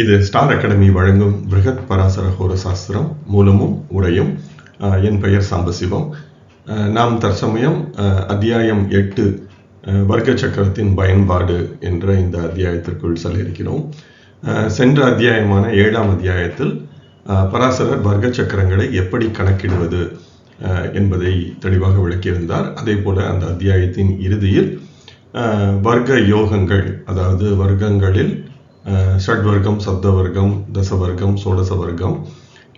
இது star academy வழங்கும் பிரகத் பராசர ஹோர சாஸ்திரம் மூலமும் உரையும் என் பெயர் சாம்பசிவம் நாம் தற்சமயம் அத்தியாயம் எட்டு வர்க்க சக்கரத்தின் பயன்பாடு என்ற இந்த அத்தியாயத்திற்குள் செல்ல இருக்கிறோம் சென்ற அத்தியாயமான ஏழாம் அத்தியாயத்தில் பராசரர் வர்க்க சக்கரங்களை எப்படி கணக்கிடுவது என்பதை தெளிவாக விளக்கியிருந்தார். அதே போல அந்த அத்தியாயத்தின் இறுதியில் வர்க்க யோகங்கள் அதாவது வர்க்கங்களில் ஷட்வர்க்கம் சப்தவர்க்கம் தசவர்க்கம் சோடச வர்க்கம்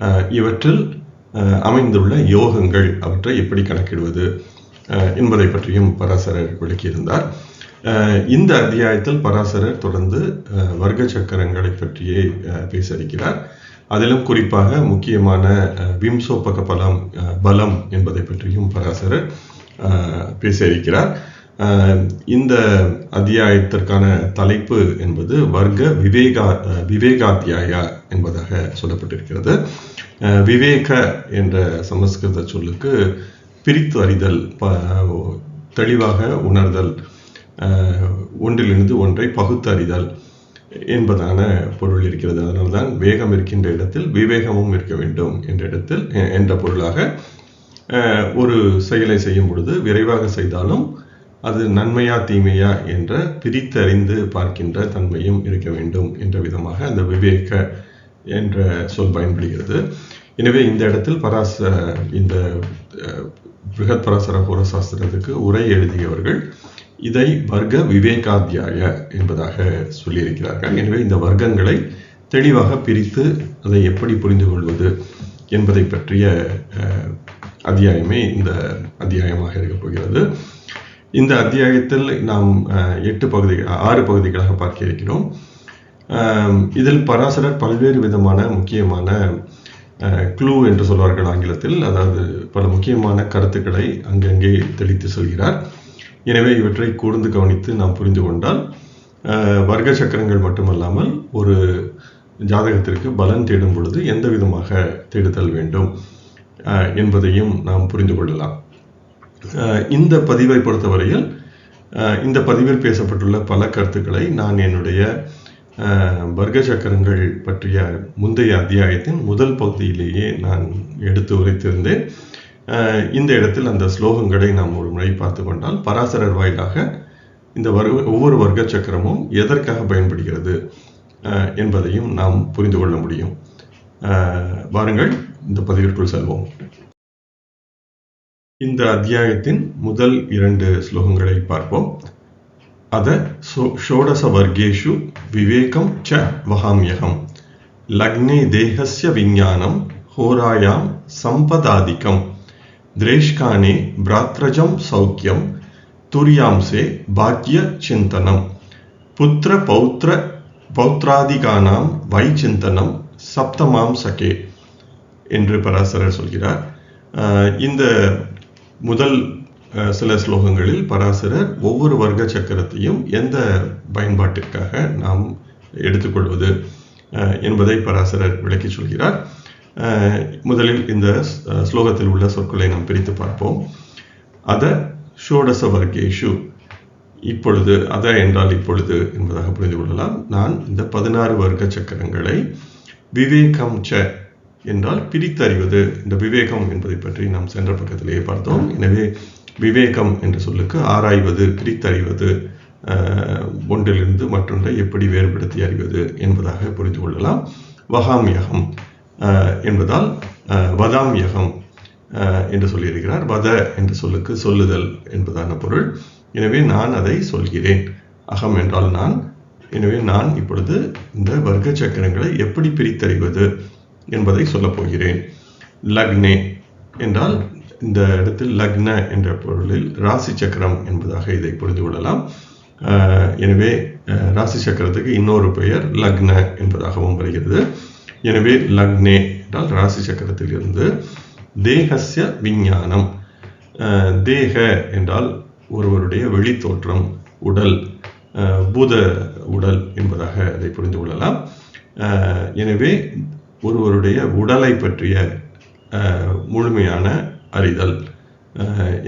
அஹ், இவற்றில் அஹ், அமைந்துள்ள யோகங்கள் அவற்றை எப்படி கணக்கிடுவது? அஹ், என்பதை பற்றியும் பராசரர் விளக்கியிருந்தார். அஹ், இந்த அத்தியாயத்தில் பராசரர் தொடர்ந்து அஹ், வர்க்க சக்கரங்களை பற்றியே அஹ், பேச இருக்கிறார் அதிலும் குறிப்பாக முக்கியமான அஹ், விம்சோபக பலம் பலம் என்பதை பற்றியும் பராசரர் பேச இருக்கிறார் இந்த அத்தியாயத்திற்கான தலைப்பு என்பது வர்க்க விவேகா அஹ், விவேகாத்தியாயா என்பதாக சொல்லப்பட்டிருக்கிறது. அஹ், விவேக என்ற சமஸ்கிருத சொல்லுக்கு பிரித்து அறிதல் ப- தெளிவாக உணர்தல் ஒன்றிலிருந்து ஒன்றை பகுத்தறிதல் என்பதான பொருள் இருக்கிறது. அதனால்தான் வேகம் இருக்கின்ற இடத்தில் விவேகமும் இருக்க வேண்டும் என்ற இடத்தில் என்ற பொருளாக அஹ், ஒரு செயலை செய்யும் பொழுது விரைவாக செய்தாலும் அது நன்மையா தீமையா என்ற பிரித்தறிந்து பார்க்கின்ற தன்மையும் இருக்க வேண்டும் என்ற விதமாக அந்த விவேக என்ற சொல் பயன்படுகிறது. எனவே இந்த இடத்தில் பராச இந்த பிருகத் பராசர ஹோர சாஸ்திரத்துக்கு உரை எழுதியவர்கள் இதை வர்க்க விவேகாத்தியாய என்பதாக சொல்லியிருக்கிறார்கள். எனவே இந்த வர்க்கங்களை தெளிவாக பிரித்து அதை எப்படி புரிந்து கொள்வது என்பதை பற்றிய அத்தியாயமே இந்த அத்தியாயமாக இருக்கப் போகிறது. இந்த அத்தியாயத்தில் நாம் எட்டு பகுதி ஆறு பகுதிகளாக பார்க்க இருக்கிறோம். இதில் பராசரர் பல்வேறு விதமான முக்கியமான க்ளூ என்று சொல்வார்கள் ஆங்கிலத்தில். அதாவது பல முக்கியமான கருத்துக்களை அங்கங்கே தெளித்து சொல்கிறார். எனவே இவற்றை கூர்ந்து கவனித்து நாம் புரிந்து கொண்டால் வர்க்க சக்கரங்கள் மட்டுமல்லாமல் ஒரு ஜாதகத்திற்கு பலன் தேடும் பொழுது எந்த விதமாக தேடுதல் வேண்டும் என்பதையும் நாம் புரிந்து கொள்ளலாம். இந்த பதிவை பொறுத்தவரையில் இந்த பதிவில் பேசப்பட்டுள்ள பல கருத்துக்களை நான் என்னுடைய வர்க்க சக்கரங்கள் பற்றிய முந்தைய அத்தியாயத்தின் முதல் பகுதியிலேயே நான் எடுத்து உரைத்திருந்தேன். இந்த இடத்தில் அந்த ஸ்லோகங்களை நாம் ஒரு முறை பார்த்து கொண்டால் பராசரர் வாயிலாக இந்த வரு ஒவ்வொரு வர்க்க சக்கரமும் எதற்காக பயன்படுகிறது என்பதையும் நாம் புரிந்து கொள்ள முடியும். வாருங்கள் இந்த பதிவிற்குள் செல்வோம். இந்த அத்தியாயத்தின் முதல் இரண்டு ஸ்லோகங்களை பார்ப்போம். அத ஷோடச வர்க்கேஷு விவேகம் ச வகாமியகம். லக்னே தேகஸ்ய விஞ்ஞானம் ஹோராயாம் சம்பதாதிக்கம். திரேஷ்கானே பிராத்ரஜம் சௌக்கியம். துரியாம்சே பாக்ய சிந்தனம். புத்திர பௌத்திர பௌத்ராதிகானாம் வைச்சிந்தனம் சப்தமாம் சகே என்று பராசரர் சொல்கிறார். இந்த முதல் சில ஸ்லோகங்களில் பராசரர் ஒவ்வொரு வர்க்க சக்கரத்தையும் எந்த பயன்பாட்டிற்காக நாம் எடுத்துக்கொள்வது என்பதை பராசரர் விளக்கி சொல்கிறார். முதலில் இந்த ஸ்லோகத்தில் உள்ள சொற்களை நாம் பிரித்து பார்ப்போம். அத ஷோடச வர்க்கேஷு இப்பொழுது அத என்றால் இப்பொழுது என்பதாக புரிந்து கொள்ளலாம். நான் இந்த பதினாறு வர்க்க சக்கரங்களை விவேகம் ச என்றால் பிரித்தறிவது. இந்த விவேகம் என்பதை பற்றி நாம் சென்ற பக்கத்திலேயே பார்த்தோம். எனவே விவேகம் என்ற சொல்லுக்கு ஆராய்வது பிரித்தறிவது ஒன்றிலிருந்து மற்றொன்றை எப்படி வேறுபடுத்தி அறிவது என்பதாக புரிந்து கொள்ளலாம். வகாமியகம் என்பதால் அஹ், வதாமியகம் அஹ், என்று சொல்லியிருக்கிறார். வத என்ற சொல்லுக்கு சொல்லுதல் என்பதான பொருள். எனவே நான் அதை சொல்கிறேன். அகம் என்றால் நான். எனவே நான் இப்பொழுது இந்த வர்க்க சக்கரங்களை எப்படி பிரித்தறிவது? என்பதை சொல்லப் போகிறேன். லக்னே என்றால் இந்த இடத்தில் லக்ன என்ற பொருளில் ராசி சக்கரம் என்பதாக இதை புரிந்து கொள்ளலாம். எனவே ராசி சக்கரத்துக்கு இன்னொரு பெயர் லக்ன என்பதாகவும் வருகிறது. எனவே லக்னே என்றால் ராசி சக்கரத்தில் இருந்து தேகசிய விஞ்ஞானம் தேக என்றால் ஒருவருடைய வெளித்தோற்றம் உடல் பூத உடல் என்பதாக அதை புரிந்து கொள்ளலாம். எனவே ஒருவருடைய உடலை பற்றிய முழுமையான அறிதல்.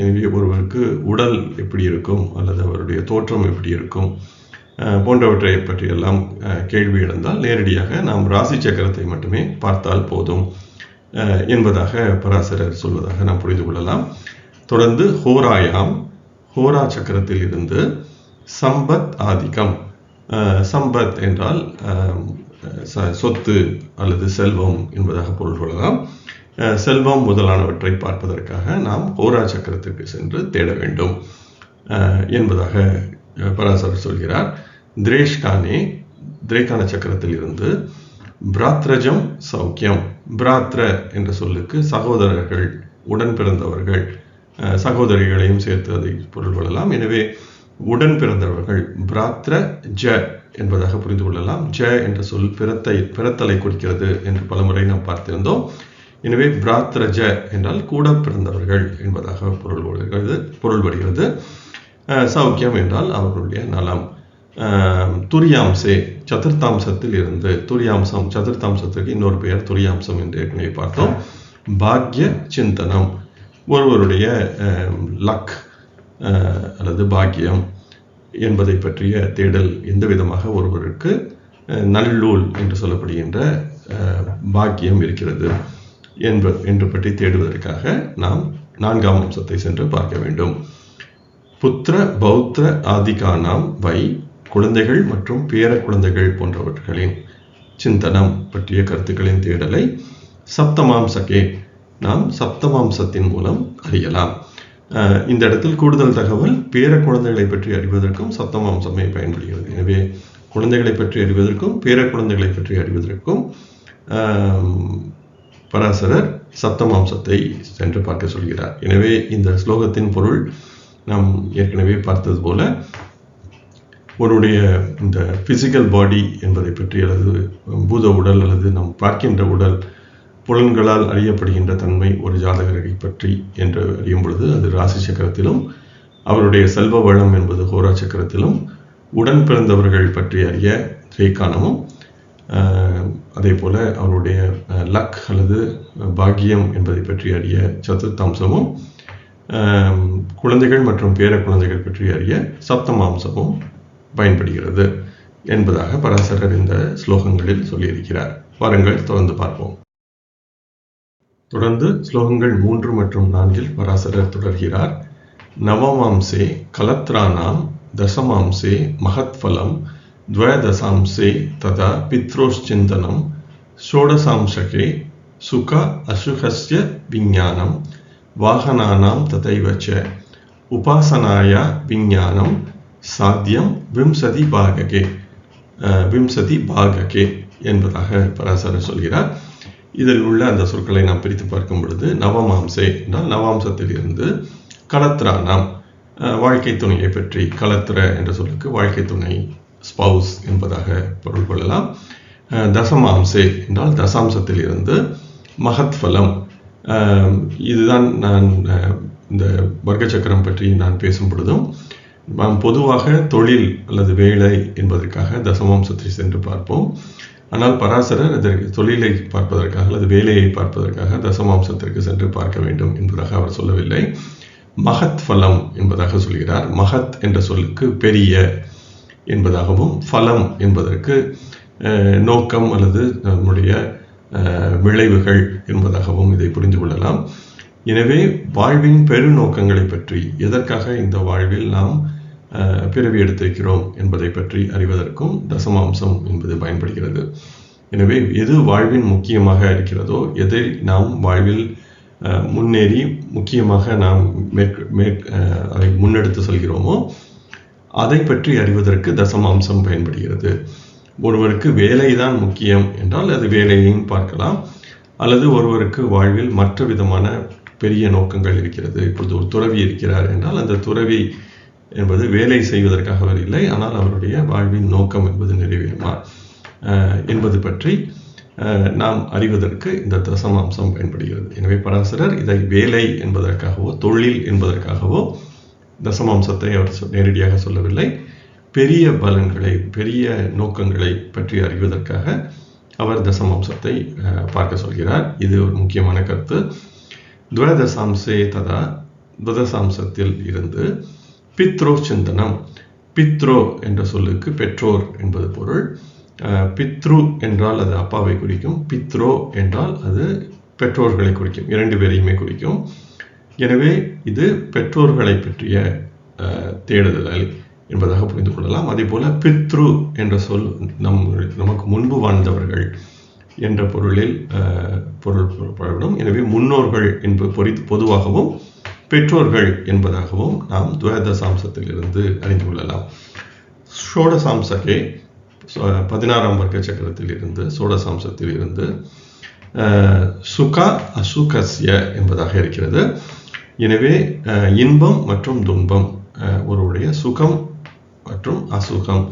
எனவே ஒருவருக்கு உடல் எப்படி இருக்கும் அல்லது அவருடைய தோற்றம் எப்படி இருக்கும் போன்றவற்றை பற்றியெல்லாம் கேள்வி எழுந்தால் நேரடியாக நாம் ராசி சக்கரத்தை மட்டுமே பார்த்தால் போதும் என்பதாக பராசரர் சொல்வதாக நாம் புரிந்து கொள்ளலாம். தொடர்ந்து ஹோராயாம். ஹோரா சக்கரத்தில் இருந்து சம்பத் ஆதிக்கம். சம்பத் என்றால் சொத்து அல்லது செல்வம் என்பதாக பொருள் கொள்ளலாம். செல்வம் முதலானவற்றை பார்ப்பதற்காக நாம் ஹோரா சக்கரத்திற்கு சென்று தேட வேண்டும். என்பதாக பராசர் பராசரர் சொல்கிறார். திரேஷ்கானே திரேகான சக்கரத்தில் இருந்து பிராத்ரஜம் சௌக்கியம். பிராத்ர என்ற சொல்லுக்கு சகோதரர்கள் உடன் பிறந்தவர்கள் சகோதரிகளையும் சேர்த்து அதை பொருள் கொள்ளலாம். எனவே உடன் பிறந்தவர்கள் பிராத்ர ஜ என்பதாக புரிந்து கொள்ளலாம். ஜ என்ற சொல் பிறத்தை பிறத்தலை குறிக்கிறது என்று பலமுறை நாம் பார்த்திருந்தோம். எனவே பிராத்ரஜ என்றால் கூட பிறந்தவர்கள் என்பதாக பொருள் வருகிறது பொருள் வருகிறது. சௌக்கியம் என்றால் அவர்களுடைய நலம். துரியாம்சே சதுர்த்தாம்சத்தில் இருந்து துரியாம்சம் சதுர்த்தாம்சத்துக்கு இன்னொரு பெயர் துரியாம்சம் என்று ஏற்கனவே பார்த்தோம். பாக்ய சிந்தனம். ஒருவருடைய லக் அல்லது பாக்கியம் என்பதை பற்றிய தேடல் எந்த விதமாக ஒருவருக்கு நல்லூல் என்று சொல்லப்படுகின்ற பாக்கியம் இருக்கிறது என்ப என்று பற்றி தேடுவதற்காக நாம் நான்காம் அம்சத்தை சென்று பார்க்க வேண்டும். புத்திர பௌத்திர ஆதிகானாம் வை குழந்தைகள் மற்றும் பேர குழந்தைகள் போன்றவர்களின் சிந்தனம் பற்றிய கருத்துக்களின் தேடலை சப்தமாம்சகே நாம் சப்தமாம்சத்தின் மூலம் அறியலாம். இந்த இடத்தில் கூடுதல் தகவல் பேர குழந்தைகளை பற்றி அறிவதற்கும் சப்தமாம்சமே பயன்படுகிறது. எனவே குழந்தைகளை பற்றி அறிவதற்கும் பேர குழந்தைகளை பற்றி அறிவதற்கும் பராசரர் பராசரர் அம்சத்தை சென்று பார்க்க சொல்கிறார். எனவே இந்த ஸ்லோகத்தின் பொருள் நாம் ஏற்கனவே பார்த்தது போல ஒருடைய இந்த பிசிக்கல் பாடி என்பதை பற்றி அல்லது பூத உடல் அல்லது நாம் பார்க்கின்ற உடல் புலன்களால் அறியப்படுகின்ற தன்மை ஒரு ஜாதகரை பற்றி என்று அறியும் பொழுது அது ராசி சக்கரத்திலும் அவருடைய செல்வ வளம் என்பது ஹோரா சக்கரத்திலும் உடன் பிறந்தவர்கள் பற்றி அறிய திரைக்காணமும் அதே போல அவருடைய லக் அல்லது பாக்கியம் என்பதை பற்றி அறிய சதுர்த்தாம்சமும் குழந்தைகள் மற்றும் பேர குழந்தைகள் பற்றி அறிய சப்தமாம்சமும் பயன்படுகிறது என்பதாக பராசரர் இந்த ஸ்லோகங்களில் சொல்லியிருக்கிறார். வாருங்கள் தொடர்ந்து பார்ப்போம். தொடர்ந்து ஸ்லோகங்கள் மூன்று மற்றும் நான்கில் பராசரர் தொடர்கிறார். நவமாம்சே கலத்ரானாம் தசமாம்சே மகத்ஃபலம் துவயதசாம்சே ததா பித்ரோஷ்சிந்தனம் ஷோடசாம்சகே சுக அசுகஸ்ய விஞ்ஞானம் வாகனானாம் ததைவச்ச ச உபாசனாயா விஞ்ஞானம் சாத்தியம் விம்சதி பாககே விம்சதி பாககே என்பதாக பராசரர் சொல்கிறார். இதில் உள்ள அந்த சொற்களை நாம் பிரித்து பார்க்கும் பொழுது நவமாம்சே என்றால் நவாம்சத்தில் இருந்து கலத்ரானாம் நாம் வாழ்க்கை துணையை பற்றி கலத்திர என்ற சொல்லுக்கு வாழ்க்கை துணை ஸ்பவுஸ் என்பதாக பொருள் கொள்ளலாம். தசமாம்சே என்றால் தசாம்சத்தில் இருந்து மகத்ஃபலம் இதுதான் நான் இந்த வர்க்க சக்கரம் பற்றி நான் பேசும் பொழுதும் நாம் பொதுவாக தொழில் அல்லது வேலை என்பதற்காக தசமாம்சத்தை சென்று பார்ப்போம். ஆனால் பராசரர் அதற்கு தொழிலை பார்ப்பதற்காக அல்லது வேலையை பார்ப்பதற்காக தசமாம்சத்திற்கு சென்று பார்க்க வேண்டும் என்பதாக அவர் சொல்லவில்லை. மகத் ஃபலம் என்பதாக சொல்கிறார். மகத் என்ற சொல்லுக்கு பெரிய என்பதாகவும் ஃபலம் என்பதற்கு நோக்கம் அல்லது நம்முடைய விளைவுகள் என்பதாகவும் இதை புரிந்து கொள்ளலாம். எனவே வாழ்வின் பெருநோக்கங்களை பற்றி எதற்காக இந்த வாழ்வில் நாம் பிறவி எடுத்திருக்கிறோம் என்பதை பற்றி அறிவதற்கும் தசமாம்சம் என்பது பயன்படுகிறது. எனவே எது வாழ்வின் முக்கியமாக இருக்கிறதோ எதை நாம் வாழ்வில் முன்னேறி முக்கியமாக நாம் மேற் மேற் அதை முன்னெடுத்து செல்கிறோமோ அதை பற்றி அறிவதற்கு தசமாம்சம் பயன்படுகிறது. ஒருவருக்கு வேலைதான் முக்கியம் என்றால் அது வேலையையும் பார்க்கலாம். அல்லது ஒருவருக்கு வாழ்வில் மற்ற விதமான பெரிய நோக்கங்கள் இருக்கிறது. இப்பொழுது ஒரு துறவி இருக்கிறார் என்றால் அந்த துறவி என்பது வேலை செய்வதற்காக அவர் இல்லை ஆனால் அவருடைய வாழ்வின் நோக்கம் என்பது நிறைவேறுமா? என்பது பற்றி நாம் அறிவதற்கு இந்த தசமாம்சம் பயன்படுகிறது. எனவே பராசரர் இதை வேலை என்பதற்காகவோ தொழில் என்பதற்காகவோ தசமாம்சத்தை அவர் நேரடியாக சொல்லவில்லை. பெரிய பலன்களை பெரிய நோக்கங்களை பற்றி அறிவதற்காக அவர் தசமாம்சத்தை பார்க்க சொல்கிறார். இது ஒரு முக்கியமான கருத்து. துவதசாம்சே ததா துவதசாம்சத்தில் இருந்து பித்ரோ சிந்தனம் பித்ரோ என்ற சொல்லுக்கு பெற்றோர் என்பது பொருள். பித்ரு என்றால் அது அப்பாவை குறிக்கும். பித்ரோ என்றால் அது பெற்றோர்களை குறிக்கும். இரண்டு பேரையுமே குறிக்கும். எனவே இது பெற்றோர்களை பற்றிய தேடுதல் என்பதாக புரிந்து கொள்ளலாம். அதே போல பித்ரு என்ற சொல் நம் நமக்கு முன்பு வாழ்ந்தவர்கள் என்ற பொருளில் பொருள் பொருள்படும் எனவே முன்னோர்கள் என்பது பொறி- பொதுவாகவும் பெற்றோர்கள் என்பதாகவும் நாம் துவதசாம்சத்திலிருந்து அறிந்து கொள்ளலாம். ஷோடசாம்சகே பதினாறாம் வர்க்க சக்கரத்தில் இருந்து சோடசாம்சத்தில் இருந்து சுகா அசுகஸ்ய என்பதாக இருக்கிறது. எனவே இன்பம் மற்றும் துன்பம் ஒருவருடைய சுகம் மற்றும் அசுகம்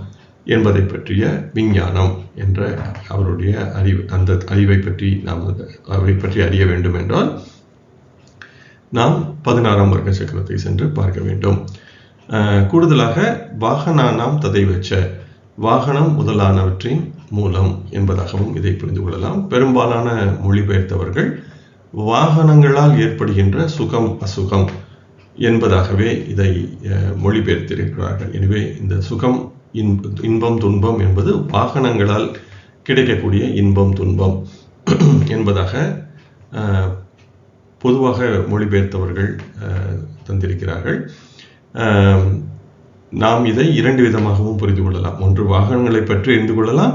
என்பதை பற்றிய விஞ்ஞானம் என்ற அவருடைய அறிவு அந்த அறிவை பற்றி நாம் அதை பற்றி அறிய வேண்டும் என்றால் நாம் பதினாறாம் வர்க்க சக்கரத்தை சென்று பார்க்க வேண்டும். கூடுதலாக வாகனானாம் ததை வச்ச வாகனம் முதலானவற்றின் மூலம் என்பதாகவும் இதை புரிந்து கொள்ளலாம். பெரும்பாலான மொழிபெயர்த்தவர்கள் வாகனங்களால் ஏற்படுகின்ற சுகம் அசுகம் என்பதாகவே இதை மொழிபெயர்த்திருக்கிறார்கள். எனவே இந்த சுகம் இன்ப- இன்பம் துன்பம் என்பது வாகனங்களால் கிடைக்கக்கூடிய இன்பம் துன்பம் என்பதாக பொதுவாக மொழிபெயர்த்தவர்கள் தந்திருக்கிறார்கள். நாம் இதை இரண்டு விதமாகவும் புரிந்து கொள்ளலாம். ஒன்று வாகனங்களை பற்றி அறிந்து கொள்ளலாம்.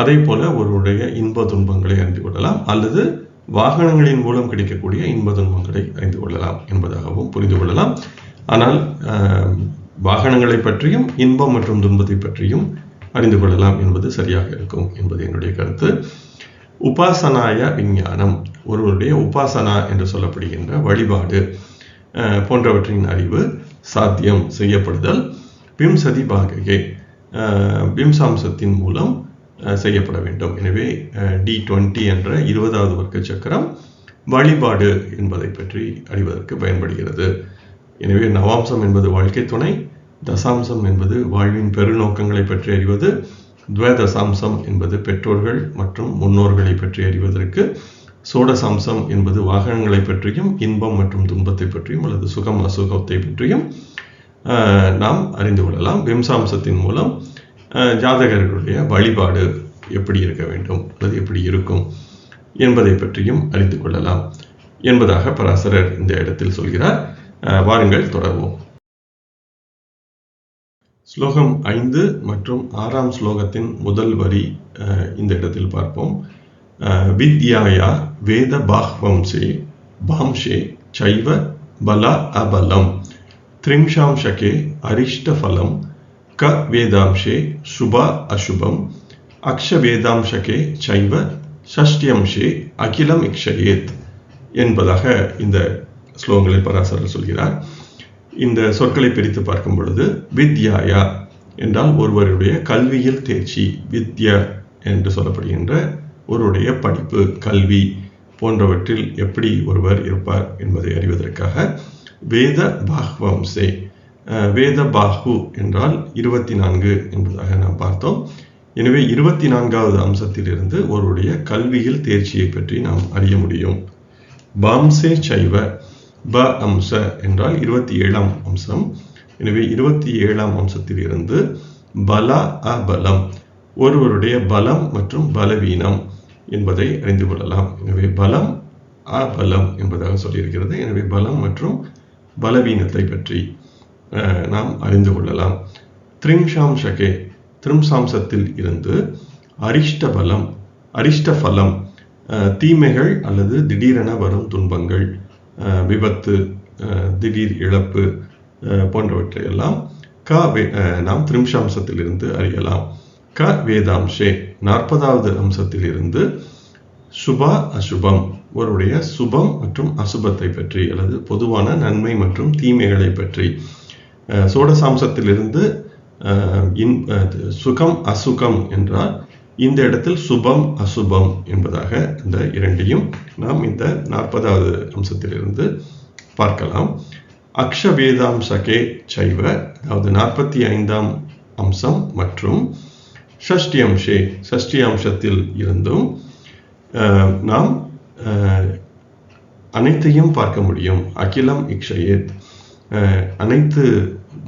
அதே போல ஒருவருடைய இன்ப துன்பங்களை அறிந்து கொள்ளலாம். அல்லது வாகனங்களின் மூலம் கிடைக்கக்கூடிய இன்ப துன்பங்களை அறிந்து கொள்ளலாம் என்பதாகவும் புரிந்து கொள்ளலாம். ஆனால் வாகனங்களை பற்றியும் இன்பம் மற்றும் துன்பத்தை பற்றியும் அறிந்து கொள்ளலாம் என்பது சரியாக இருக்கும் என்பது என்னுடைய கருத்து. உபாசனாய விஞ்ஞானம். ஒருவருடைய உபாசனா என்று சொல்லப்படுகின்ற வழிபாடு போன்றவற்றின் அறிவு சாத்தியம் செய்யப்படுதல் பிம்சதி பாககே பிம்சாம்சத்தின் மூலம் செய்யப்பட வேண்டும். எனவே டி டுவெண்ட்டி என்ற இருபதாவது வர்க்க சக்கரம் வழிபாடு என்பதை பற்றி அறிவதற்கு பயன்படுகிறது. எனவே நவாம்சம் என்பது வாழ்க்கை துணை தசாம்சம் என்பது வாழ்வின் பெருநோக்கங்களை பற்றி அறிவது துவதசாம்சம் என்பது பெற்றோர்கள் மற்றும் முன்னோர்களை பற்றி அறிவதற்கு சோடசாம்சம் என்பது வாகனங்களை பற்றியும் இன்பம் மற்றும் துன்பத்தை பற்றியும் அல்லது சுகம் அசுகத்தை பற்றியும் நாம் அறிந்து கொள்ளலாம். விம்சாம்சத்தின் மூலம் ஜாதகர்களுடைய வழிபாடு எப்படி இருக்க வேண்டும் அல்லது எப்படி இருக்கும் என்பதை பற்றியும் அறிந்து கொள்ளலாம். என்பதாக பராசரர் இந்த இடத்தில் சொல்கிறார். வாருங்கள் தொடர்வோம். ஸ்லோகம் ஐந்து மற்றும் ஆறாம் ஸ்லோகத்தின் முதல் வரி இந்த இடத்தில் பார்ப்போம். வித்யாயா வேத பாஹ்வம்சே பாம்சே சைவ பல அபலம். த்ரிம்ஷாம்சகே அரிஷ்டஃபலம். க வேதாம்சே சுப அசுபம். அக்ஷவேதாம்சகே சைவ ஷஷ்டியம்சே அகிலம் இக்ஷயேத் என்பதாக இந்த ஸ்லோகங்களில் பராசரர் சொல்கிறார். இந்த சொற்களை பிரித்து பார்க்கும் பொழுது வித்யாயா என்றால் ஒருவருடைய கல்வியில் தேர்ச்சி வித்யா என்று சொல்லப்படுகின்ற ஒருவருடைய படிப்பு கல்வி போன்றவற்றில் எப்படி ஒருவர் இருப்பார் என்பதை அறிவதற்காக வேத பாஹ்வம்சே வேத பாஹு என்றால் இருபத்தி நான்கு என்பதாக நாம் பார்த்தோம். எனவே இருபத்தி நான்காவது அம்சத்திலிருந்து ஒருவருடைய கல்வியில் தேர்ச்சியை பற்றி நாம் அறிய முடியும். பாம்சே சைவ ப அம்ச என்றால் இருபத்தி ஏழாம் அம்சம். எனவே இருபத்தி ஏழாம் அம்சத்தில் இருந்து பல அபலம் ஒருவருடைய பலம் மற்றும் பலவீனம் என்பதை அறிந்து கொள்ளலாம். எனவே பலம் அபலம் என்பதாக சொல்லியிருக்கிறது. எனவே பலம் மற்றும் பலவீனத்தை பற்றி நாம் அறிந்து கொள்ளலாம். த்ரிம்ஷாம்சகே த்ரிம்சாம்சத்தில் இருந்து அரிஷ்ட பலம் அரிஷ்ட பலம் தீமைகள் அல்லது திடீரென வரும் துன்பங்கள் விபத்து திடீர் இழப்பு போன்றவற்றையெல்லாம் போன்றவற்றை எல்லாம் க நாம் த்ரிம்சாம்சத்திலிருந்து அறியலாம். க வேதாம்சே நாற்பதாவது அம்சத்திலிருந்து சுபா அசுபம் ஒருவருடைய சுபம் மற்றும் அசுபத்தை பற்றி அல்லது பொதுவான நன்மை மற்றும் தீமைகளை பற்றி. சோடசாம்சத்திலிருந்து இன்- சுகம் அசுகம் என்றால் இந்த இடத்தில் சுபம் அசுபம் என்பதாக இந்த இரண்டையும் நாம் இந்த நாற்பதாவது அம்சத்திலிருந்து பார்க்கலாம். அக்ஷ வேதாம்சகே சைவ அதாவது நாற்பத்தி ஐந்தாம் அம்சம் மற்றும் ஷஷ்டி அம்சே ஷஷ்டி அம்சத்தில் இருந்தும் நாம் அனைத்தையும் பார்க்க முடியும். அகிலம் இக்ஷயேத் அனைத்து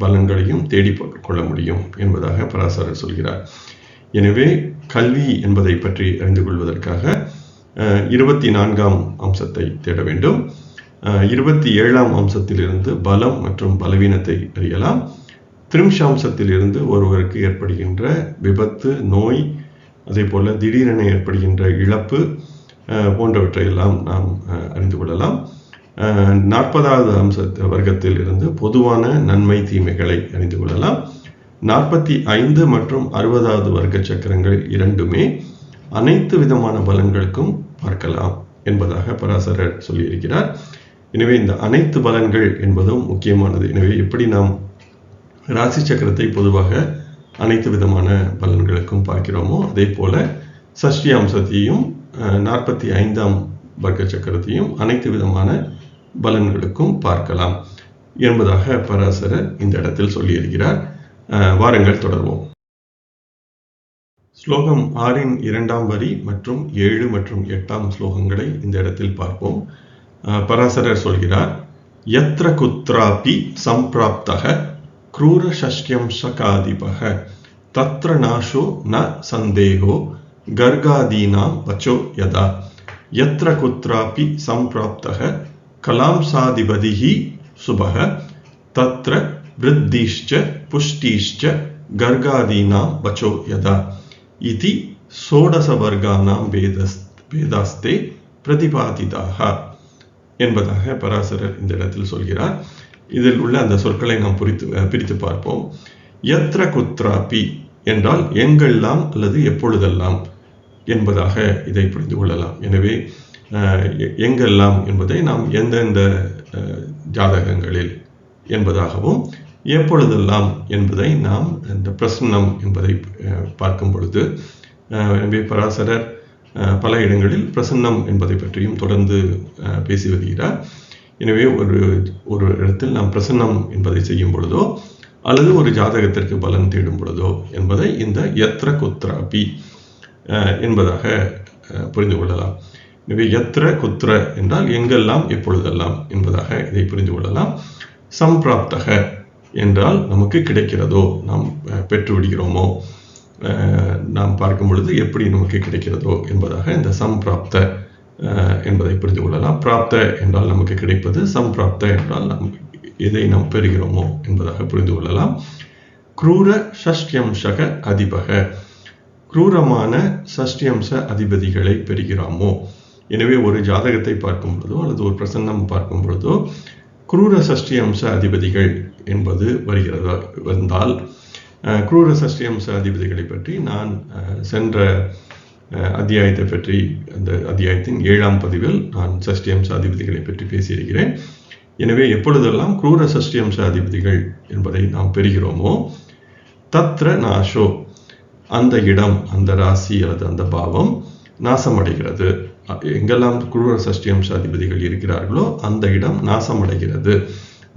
பலன்களையும் தேடி கொள்ள முடியும் என்பதாக பராசரர் சொல்கிறார். எனவே கல்வி என்பதை பற்றி அறிந்து கொள்வதற்காக இருபத்தி நான்காம் அம்சத்தை தேட வேண்டும். இருபத்தி ஏழாம் அம்சத்திலிருந்து பலம் மற்றும் பலவீனத்தை அறியலாம். திரும்சாம்சத்திலிருந்து ஒருவருக்கு ஏற்படுகின்ற விபத்து நோய் அதே போல் திடீரென ஏற்படுகின்ற இழப்பு போன்றவற்றை எல்லாம் நாம் அறிந்து கொள்ளலாம். நாற்பதாவது அம்ச வர்க்கத்தில் இருந்து பொதுவான நன்மை தீமைகளை அறிந்து கொள்ளலாம். நாற்பத்தி ஐந்து மற்றும் அறுபதாவது வர்க்க சக்கரங்கள் இரண்டுமே அனைத்து விதமான பலன்களுக்கும் பார்க்கலாம் என்பதாக பராசரர் சொல்லியிருக்கிறார். எனவே இந்த அனைத்து பலன்கள் என்பதும் முக்கியமானது. எனவே எப்படி நாம் ராசி சக்கரத்தை பொதுவாக அனைத்து விதமான பலன்களுக்கும் பார்க்கிறோமோ அதே போல சஷ்டி அம்சத்தையும் நாற்பத்தி ஐந்தாம் வர்க்க சக்கரத்தையும் அனைத்து விதமான பலன்களுக்கும் பார்க்கலாம். என்பதாக பராசரர் இந்த இடத்தில் சொல்லியிருக்கிறார் வாரங்கள் தொடர்வோம். ஸ்லோகம் ஆறின் இரண்டாம் வரி மற்றும் ஏழு மற்றும் எட்டாம் ஸ்லோகங்களை இந்த இடத்தில் பார்ப்போம். பராசரர் சொல்கிறார் எத்திர குத்ராபி சம்பிராப்தக क्रूर षष्ट्यं शकाधिपः तत्र नाशो न सन्देहो गर्गादीनां वचो यदा यत्र कुत्रापि सम्प्राप्तः कलांसाधिपतिः शुभः तत्र वृद्धिश्च पुष्टिश्च गर्गादीनां वचो यदा इति षोडशवर्गानां वेदस् வேதாஸ்தே பிரதிபாதிதாக என்பதாக பராசரர் இந்த இடத்தில் சொல்கிறார் இதில் உள்ள அந்த சொற்களை நாம் புரித்து பிரித்து பார்ப்போம். எத்திர குத்ராபி என்றால் எங்கெல்லாம் அல்லது எப்பொழுதெல்லாம் என்பதாக இதை புரிந்து கொள்ளலாம். எனவே எங்கெல்லாம் என்பதை நாம் எந்தெந்த ஜாதகங்களில் என்பதாகவும் எப்பொழுதெல்லாம் என்பதை நாம் இந்த பிரசன்னம் என்பதை பார்க்கும் பொழுது எனவே பராசரர் பல இடங்களில் பிரசன்னம் என்பதை பற்றியும் தொடர்ந்து பேசி வருகிறார். எனவே ஒரு ஒரு இடத்தில் நாம் பிரசன்னம் என்பதை செய்யும் பொழுதோ அல்லது ஒரு ஜாதகத்திற்கு பலன் தேடும் பொழுதோ என்பதை இந்த எத்திர குத்ராபி என்பதாக புரிந்து கொள்ளலாம். எனவே எத்ர குத்ர என்றால் எங்கெல்லாம் எப்பொழுதெல்லாம் என்பதாக இதை புரிந்து கொள்ளலாம். சம்பிராப்தக என்றால் நமக்கு கிடைக்கிறதோ நாம் பெற்று விடுகிறோமோ நாம் பார்க்கும் பொழுது எப்படி நமக்கு கிடைக்கிறதோ என்பதாக இந்த சம்பிராப்த என்பதை புரிந்து கொள்ளலாம். பிராப்த என்றால் நமக்கு கிடைப்பது சம்பிராப்த என்றால் நம் எதை நாம் பெறுகிறோமோ என்பதாக புரிந்து கொள்ளலாம். குரூர சஷ்டியம்சக அதிபக. குரூரமான சஷ்டியம்ச அதிபதிகளை பெறுகிறோமோ? எனவே ஒரு ஜாதகத்தை பார்க்கும் பொழுதோ அல்லது ஒரு பிரசன்னம் பார்க்கும் பொழுதோ குரூர சஷ்டி அம்ச அதிபதிகள் என்பது வருகிறதா? வந்தால் குரூர சஷ்டி அம்ச அதிபதிகளை பற்றி நான் சென்ற அத்தியாயத்தை பற்றி அந்த அத்தியாயத்தின் ஏழாம் பதிவில் நான் சஷ்டியம்ச அதிபதிகளை பற்றி பேசியிருக்கிறேன். எனவே எப்பொழுதெல்லாம் குரூர சஷ்டியம்ச அதிபதிகள் என்பதை நாம் பெறுகிறோமோ தத்ர நாஷோ அந்த இடம் அந்த ராசி அல்லது அந்த பாவம் நாசமடைகிறது. எங்கெல்லாம் குரூர சஷ்டியம்ச அதிபதிகள் இருக்கிறார்களோ அந்த இடம் நாசமடைகிறது.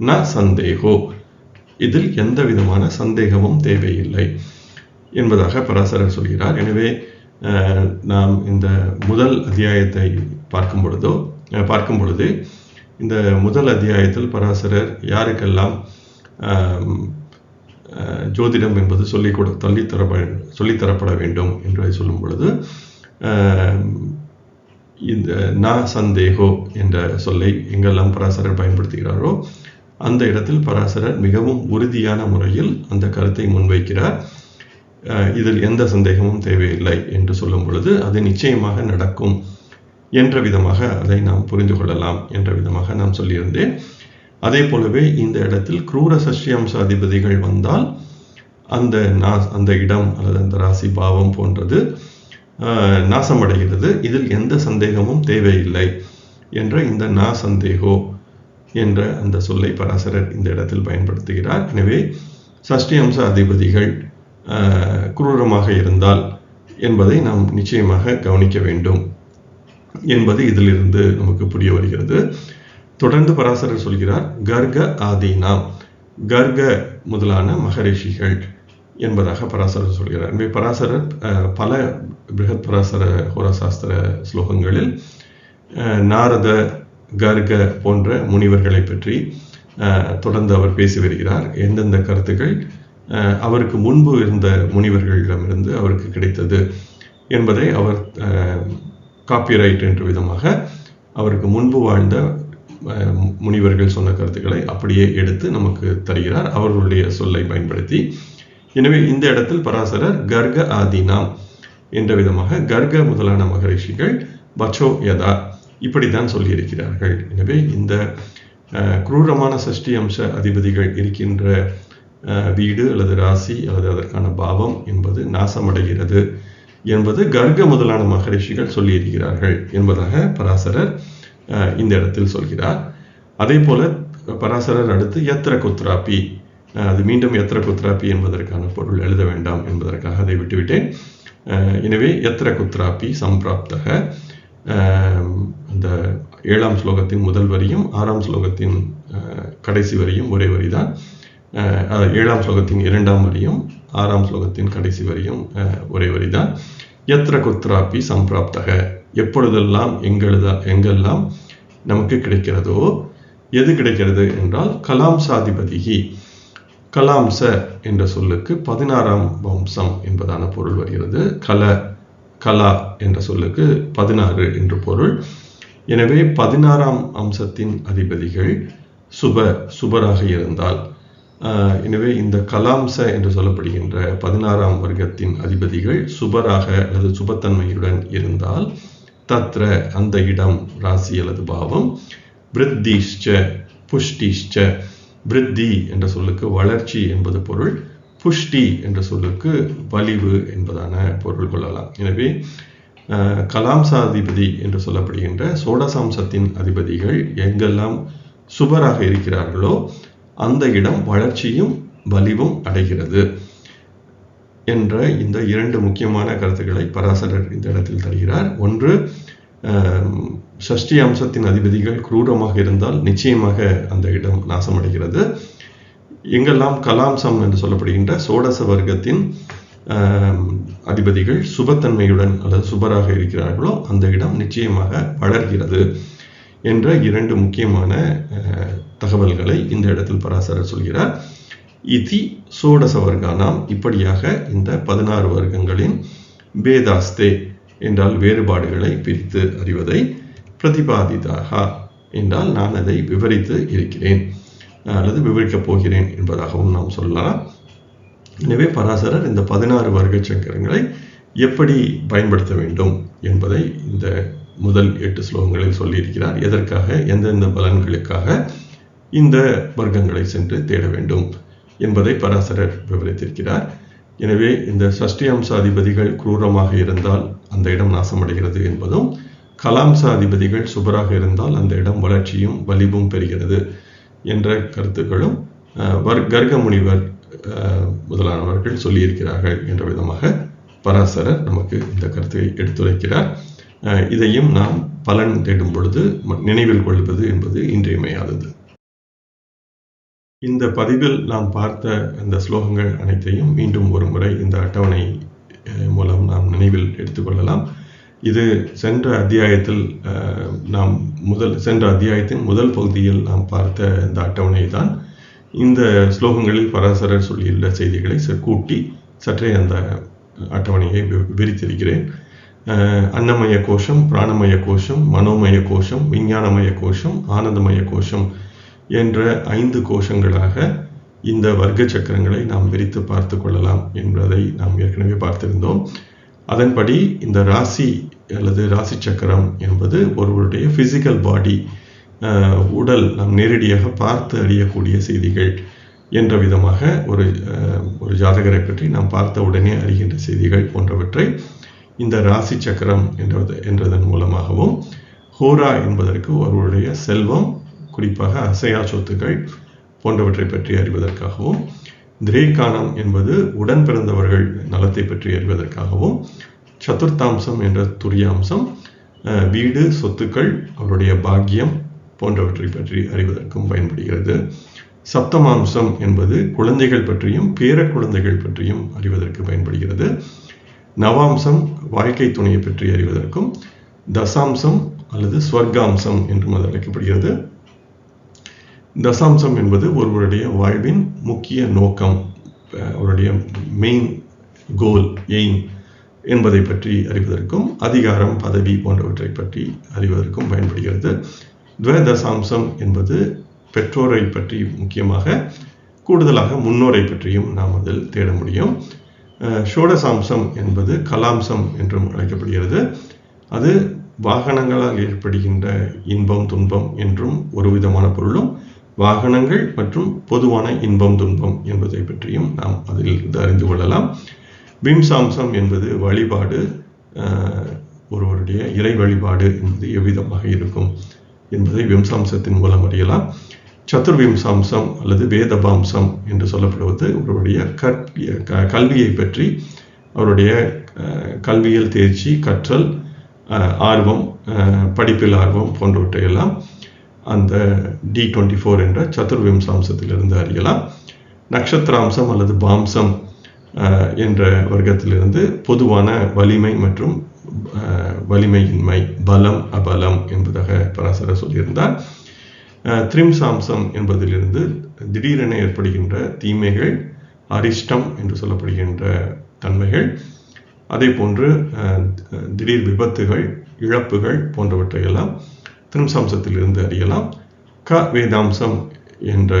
ந சந்தேகோ இதில் எந்த விதமான சந்தேகமும் தேவையில்லை என்பதாக பராசரர் சொல்கிறார். எனவே நாம் இந்த முதல் அத்தியாயத்தை பார்க்கும் பொழுதோ பார்க்கும் பொழுது இந்த முதல் அத்தியாயத்தில் பராசரர் யாருக்கெல்லாம் ஜோதிடம் என்பது சொல்லிக் கொடு சொல்லித்தரப்ப சொல்லித்தரப்பட வேண்டும் என்று சொல்லும் பொழுது இந்த நா சந்தேகோ என்ற சொல்லை எங்கெல்லாம் பராசரர் பயன்படுத்துகிறாரோ அந்த இடத்தில் பராசரர் மிகவும் உறுதியான முறையில் அந்த கருத்தை முன்வைக்கிறார். இதில் எந்த சந்தேகமும் தேவையில்லை என்று சொல்லும் பொழுது அது நிச்சயமாக நடக்கும் என்ற விதமாக அதை நாம் புரிந்து கொள்ளலாம் என்ற விதமாக நாம் சொல்லியிருந்தேன். அதே போலவே இந்த இடத்தில் குரூர சஷ்டியம்ச அதிபதிகள் வந்தால் அந்த நா அந்த இடம் அல்லது அந்த ராசி பாவம் போன்றது நாசமடைகிறது. இதில் எந்த சந்தேகமும் தேவையில்லை என்ற இந்த நா சந்தேகோ என்ற அந்த சொல்லை பராசரர் இந்த இடத்தில் பயன்படுத்துகிறார். எனவே சஷ்டி அம்ச அதிபதிகள் குரூரமாக இருந்தால் என்பதை நாம் நிச்சயமாக கவனிக்க வேண்டும் என்பது இதிலிருந்து நமக்கு புரிய வருகிறது. தொடர்ந்து பராசரர் சொல்கிறார் கர்க ஆதீனாம் கர்க முதலான மகரிஷிகள் என்பதாக பராசரர் சொல்கிறார். எனவே பராசரர் பல பிருகத் பராசர ஹோராசாஸ்திர ஸ்லோகங்களில் நாரத கர்க போன்ற முனிவர்களை பற்றி தொடர்ந்து அவர் பேசி வருகிறார். எந்தெந்த கருத்துக்கள் அவருக்கு முன்பு இருந்த முனிவர்களிடமிருந்து அவருக்கு கிடைத்தது என்பதை அவர் காப்பிரைட் என்ற விதமாக அவருக்கு முன்பு வாழ்ந்த முனிவர்கள் சொன்ன கருத்துக்களை அப்படியே எடுத்து நமக்கு தருகிறார். அவர்களுடைய சொல்லை பயன்படுத்தி. எனவே இந்த இடத்தில் பராசரர் கர்க ஆதீனாம் என்ற விதமாக கர்க முதலான மகரிஷிகள் பச்சோ யதா இப்படித்தான் சொல்லியிருக்கிறார்கள். எனவே இந்த குரூரமான சஷ்டி அம்ச அதிபதிகள் இருக்கின்ற வீடு அல்லது ராசி அல்லது அதற்கான பாவம் என்பது நாசமடைகிறது என்பது கர்க முதலான மகரிஷிகள் சொல்லியிருக்கிறார்கள் என்பதாக பராசரர் இந்த இடத்தில் சொல்கிறார். அதே போல பராசரர் அடுத்து யத்ர குத்ராபி அது மீண்டும் எத்திர குத்ராபி என்பதற்கான பொருள் எழுத வேண்டாம் என்பதற்காக அதை விட்டுவிட்டேன். எனவே எத்திர குத்ராபி சம்பிராப்தக அந்த ஏழாம் ஸ்லோகத்தின் முதல் வரியும் ஆறாம் ஸ்லோகத்தின் கடைசி வரியும் ஒரே வரிதான். ஏழாம் ஸ்லோகத்தின் இரண்டாம் வரியும் ஆறாம் ஸ்லோகத்தின் கடைசி வரியும் ஒரே ஒரே வரிதான். எத்திர குத்ராப்பி சம்பிராப்தக. எப்பொழுதெல்லாம் எங்களதா எங்கெல்லாம் நமக்கு கிடைக்கிறதோ எது கிடைக்கிறது என்றால் கலாம் சாதிபதிகி கலாம்ச என்ற சொல்லுக்கு பதினாறாம் வம்சம் என்பதான பொருள் வருகிறது. கல கலா என்ற சொல்லுக்கு பதினாறு என்று பொருள். எனவே பதினாறாம் அம்சத்தின் அதிபதிகள் சுப சுபராக இருந்தால் எனவே இந்த கலாம்ச என்று சொல்லப்படுகின்ற பதினாறாம் வர்க்கத்தின் அதிபதிகள் சுபராக அல்லது சுபத்தன்மையுடன் இருந்தால் தத்ர அந்த இடம் ராசி அல்லது பாவம் விருத்திஷ்ச புஷ்டிஷ்ச விருத்தி என்ற சொல்லுக்கு வளர்ச்சி என்பது பொருள் புஷ்டி என்ற சொல்லுக்கு வலிவு என்பதான பொருள் கொள்ளலாம். எனவே கலாம்சாதிபதி என்று சொல்லப்படுகின்ற சோடசாம்சத்தின் அதிபதிகள் எங்கெல்லாம் சுபராக இருக்கிறார்களோ அந்த இடம் வளர்ச்சியும் வலிவும் அடைகிறது என்ற இந்த இரண்டு முக்கியமான கருத்துக்களை பராசரர் இந்த இடத்தில் தருகிறார். ஒன்று சஷ்டி அம்சத்தின் அதிபதிகள் குரூரமாக இருந்தால் நிச்சயமாக அந்த இடம் நாசமடைகிறது. எங்கெல்லாம் கலாம்சம் என்று சொல்லப்படுகின்ற சோடச வர்க்கத்தின் அதிபதிகள் சுபத்தன்மையுடன் அல்லது சுபராக இருக்கிறார்களோ அந்த இடம் நிச்சயமாக வளர்கிறது. என்ற இரண்டு முக்கியமான தகவல்களை இந்த இடத்தில் பராசரர் சொல்கிறார். இதி சோடச வர்க்கானாம் இப்படியாக இந்த பதினாறு வர்க்கங்களின் பேதாஸ்தே என்றால் வேறுபாடுகளை பிரித்து அறிவதை பிரதிபாதிதாக என்றால் நான் அதை விவரித்து இருக்கிறேன் அல்லது விவரிக்கப் போகிறேன் என்பதாகவும் நாம் சொல்லலாம். எனவே பராசரர் இந்த பதினாறு வர்க்க சக்கரங்களை எப்படி பயன்படுத்த வேண்டும் என்பதை இந்த முதல் எட்டு ஸ்லோகங்களில் சொல்லியிருக்கிறார். எதற்காக? எந்தெந்த பலன்களுக்காக இந்த வர்க்கங்களை சென்று தேட வேண்டும் என்பதை பராசரர் விவரித்திருக்கிறார். எனவே இந்த சஷ்டி அம்ச அதிபதிகள் குரூரமாக இருந்தால் அந்த இடம் நாசமடைகிறது என்பதும் கலாம்ச அதிபதிகள் சுபராக இருந்தால் அந்த இடம் வளர்ச்சியும் வலிவும் பெறுகிறது என்ற கருத்துக்களும் கர்க முனிவர் முதலானவர்கள் சொல்லியிருக்கிறார்கள் என்ற விதமாக பராசரர் நமக்கு இந்த கருத்தை எடுத்துரைக்கிறார். இதையும் நாம் பலன் தேடும் பொழுது ம- நினைவில் கொள்வது என்பது இன்றியமையாதது. இந்த பதிவில் நாம் பார்த்த அந்த ஸ்லோகங்கள் அனைத்தையும் மீண்டும் ஒரு முறை இந்த அட்டவணை மூலம் நாம் நினைவில் எடுத்துக்கொள்ளலாம் இது சென்ற அத்தியாயத்தில் நாம் முதல் சென்ற அத்தியாயத்தின் முதல் பகுதியில் நாம் பார்த்த இந்த அட்டவணை தான் இந்த ஸ்லோகங்களில் பராசரர் சொல்லியுள்ள செய்திகளை ச- கூட்டி சற்றே அந்த அட்டவணையை வி- விரித்திருக்கிறேன். அன்னமய கோஷம் பிராணமய கோஷம் மனோமய கோஷம் விஞ்ஞானமய கோஷம் ஆனந்தமய கோஷம் என்ற ஐந்து கோஷங்களாக இந்த வர்க்க சக்கரங்களை நாம் விரித்து பார்த்து கொள்ளலாம் என்பதை நாம் ஏற்கனவே பார்த்திருந்தோம். அதன்படி இந்த ராசி அல்லது ராசி சக்கரம் என்பது ஒருவருடைய ஃபிசிக்கல் பாடி உடல் நாம் நேரடியாக பார்த்து அறியக்கூடிய செய்திகள் என்ற விதமாக ஒரு ஒரு ஜாதகரை பற்றி நாம் பார்த்த உடனே அறிகின்ற செய்திகள் போன்றவற்றை இந்த ராசி சக்கரம் என்றது என்றதன் மூலமாகவும் ஹோரா என்பதற்கு ஒருவருடைய செல்வம் குறிப்பாக அசையா சொத்துக்கள் போன்றவற்றை பற்றி அறிவதற்காகவும் திரேகானம் என்பது உடன் பிறந்தவர்கள் நலத்தை பற்றி அறிவதற்காகவும் சதுர்த்தாம்சம் என்ற துரியாம்சம் வீடு சொத்துக்கள் அவருடைய பாக்கியம் போன்றவற்றை பற்றி அறிவதற்கும் பயன்படுகிறது. சப்தமாம்சம் என்பது குழந்தைகள் பற்றியும் பேர குழந்தைகள் பற்றியும் அறிவதற்கு பயன்படுகிறது. நவாம்சம் வாழ்க்கை துணையை பற்றி அறிவதற்கும் தசாம்சம் அல்லது ஸ்வர்காம்சம் என்றும் அது அழைக்கப்படுகிறது. தசாம்சம் என்பது ஒருவருடைய வாழ்வின் முக்கிய நோக்கம் அவருடைய மெயின் கோல் எய்ம் என்பதை பற்றி அறிவதற்கும் அதிகாரம் பதவி போன்றவற்றை பற்றி அறிவதற்கும் பயன்படுகிறது. துவதசாம்சம் என்பது பெற்றோரை பற்றி முக்கியமாக கூடுதலாக முன்னோரை பற்றியும் நாம் அதில் தேட முடியும். ஷோடசாம்சம் என்பது கலாம்சம் என்றும் அழைக்கப்படுகிறது. அது வாகனங்களால் ஏற்படுகின்ற இன்பம் துன்பம் என்றும் ஒரு விதமான பொருளும் வாகனங்கள் மற்றும் பொதுவான இன்பம் துன்பம் என்பதை பற்றியும் நாம் அதில் இருந்து அறிந்து கொள்ளலாம். பிம்சாம்சம் என்பது வழிபாடு ஒருவருடைய இறை வழிபாடு என்பது எவ்விதமாக இருக்கும் என்பதை விம்சாம்சத்தின் மூலம் அறியலாம். சதுர்விம்சாம்சம் அல்லது வேதபாம்சம் என்று சொல்லப்படுவது அவருடைய கற்பி க- கல்வியை பற்றி அவருடைய கல்வியில் தேர்ச்சி கற்றல் ஆர்வம் படிப்பில் ஆர்வம் போன்றவற்றையெல்லாம் அந்த டி டுவெண்ட்டி ஃபோர் என்ற சதுர்விம்சாம்சத்திலிருந்து அறியலாம். நட்சத்திராம்சம் அல்லது பாம்சம் என்ற வர்க்கத்திலிருந்து பொதுவான வலிமை மற்றும் வலிமையின்மை பலம் அபலம் என்பதாக பராசர சொல்லியிருந்தார். திரிம்சாம்சம் என்பதிலிருந்து திடீரென ஏற்படுகின்ற தீமைகள் அரிஷ்டம் என்று சொல்லப்படுகின்ற தன்மைகள் அதே போன்று திடீர் விபத்துகள் இழப்புகள் போன்றவற்றையெல்லாம் திரிம்சாம்சத்திலிருந்து அறியலாம். க வேதாம்சம் என்ற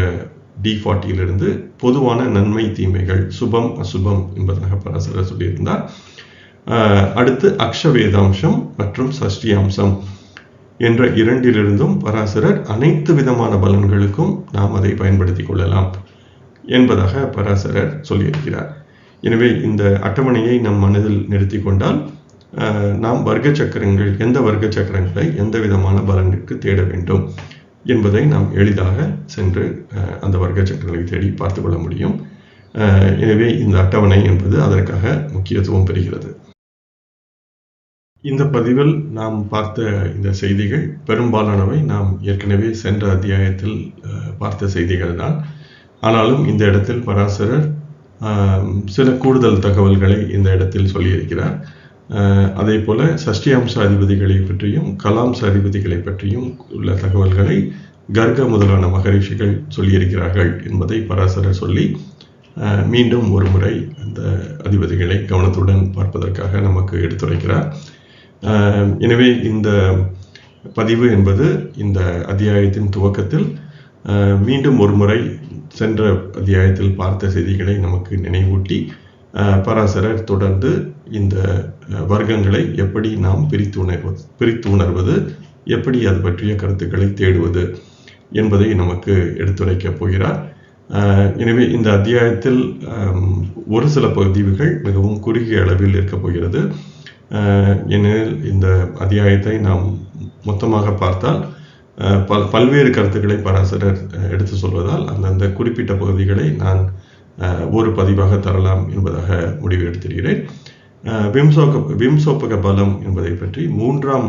டி ஃபார்ட்டியிலிருந்து பொதுவான நன்மை தீமைகள் சுபம் அசுபம் என்பதாக பராசரர் சொல்லியிருந்தார். அடுத்து அக்ஷ வேதாம்சம் மற்றும் சஷ்டி அம்சம். என்ற இரண்டிலிருந்தும் பராசரர் அனைத்து விதமான பலன்களுக்கும் நாம் அதை பயன்படுத்திக் கொள்ளலாம் என்பதாக பராசரர் சொல்லியிருக்கிறார். எனவே இந்த அட்டவணையை நம் மனதில் நிறுத்தி கொண்டால் நாம் வர்க்க சக்கரங்கள் எந்த வர்க்க சக்கரங்களை எந்த விதமான பலனுக்கு தேட வேண்டும் என்பதை நாம் எளிதாக சென்று அந்த வர்க்க சக்கரங்களை தேடி பார்த்து கொள்ள முடியும். எனவே இந்த அட்டவணை என்பது அதற்காக முக்கியத்துவம் பெறுகிறது. இந்த பதிவில் நாம் பார்த்த இந்த செய்திகள் பெரும்பாலானவை நாம் ஏற்கனவே சென்ற அத்தியாயத்தில் பார்த்த செய்திகள் தான். ஆனாலும் இந்த இடத்தில் பராசரர் சில கூடுதல் தகவல்களை இந்த இடத்தில் சொல்லியிருக்கிறார். அதே போல சஷ்டி அம்ச அதிபதிகளை பற்றியும் கலாம்ச அதிபதிகளை பற்றியும் உள்ள தகவல்களை கர்க முதலான மகரிஷிகள் சொல்லியிருக்கிறார்கள் என்பதை பராசரர் சொல்லி மீண்டும் ஒரு முறை அந்த அதிபதிகளை கவனத்துடன் பார்ப்பதற்காக நமக்கு எடுத்துரைக்கிறார். எனவே இந்த பதிவு என்பது இந்த அத்தியாயத்தின் துவக்கத்தில் மீண்டும் ஒரு முறை சென்ற அத்தியாயத்தில் பார்த்த செய்திகளை நமக்கு நினைவூட்டி பராசரர் தொடர்ந்து இந்த வர்க்கங்களை எப்படி நாம் பிரித்து உணர்வது பிரித்து உணர்வது எப்படி அது பற்றிய கருத்துக்களை தேடுவது என்பதை நமக்கு எடுத்துரைக்கப் போகிறார். எனவே இந்த அத்தியாயத்தில் ஒரு சில பதிவுகள் மிகவும் குறுகிய அளவில் இருக்கப் போகிறது. ஏனெனில் இந்த அத்தியாயத்தை நாம் மொத்தமாக பார்த்தால் பல் பல்வேறு கருத்துக்களை பராசரர் எடுத்து சொல்வதால் அந்தந்த குறிப்பிட்ட பகுதிகளை நான் ஒரு பதிவாக தரலாம் என்பதாக முடிவு எடுத்திருக்கிறேன். விம்சோக விம்சோப்பக பலம் என்பதை பற்றி மூன்றாம்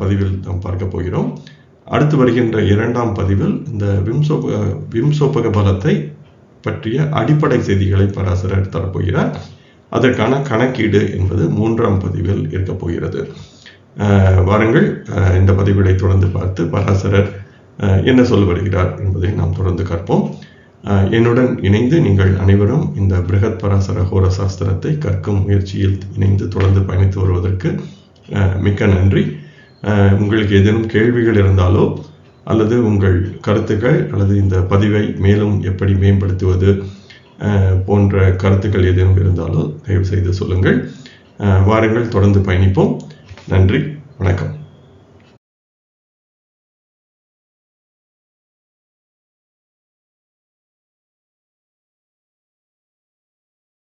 பதிவில் நாம் பார்க்க போகிறோம். அடுத்து வருகின்ற இரண்டாம் பதிவில் இந்த விம்சோப விம்சோப்பக பலத்தை பற்றிய அடிப்படை செய்திகளை பராசரர் தரப்போகிறார். அதற்கான கணக்கீடு என்பது மூன்றாம் பதிவில் இருக்கப் போகிறது. வாருங்கள் இந்த பதிவுகளை தொடர்ந்து பார்த்து பராசரர் என்ன சொல்ல வருகிறார் என்பதை நாம் தொடர்ந்து கற்போம். என்னுடன் இணைந்து நீங்கள் அனைவரும் இந்த பிருகத் பராசர ஹோர சாஸ்திரத்தை கற்கும் முயற்சியில் இணைந்து தொடர்ந்து பயணித்து வருவதற்கு மிக்க நன்றி. உங்களுக்கு ஏதேனும் கேள்விகள் இருந்தாலோ அல்லது உங்கள் கருத்துக்கள் அல்லது இந்த பதிவை மேலும் எப்படி மேம்படுத்துவது போன்ற கருத்துக்கள் ஏதேனும் இருந்தாலும் தயவு செய்து சொல்லுங்கள் வாருங்கள் தொடர்ந்து பயணிப்போம். நன்றி வணக்கம்.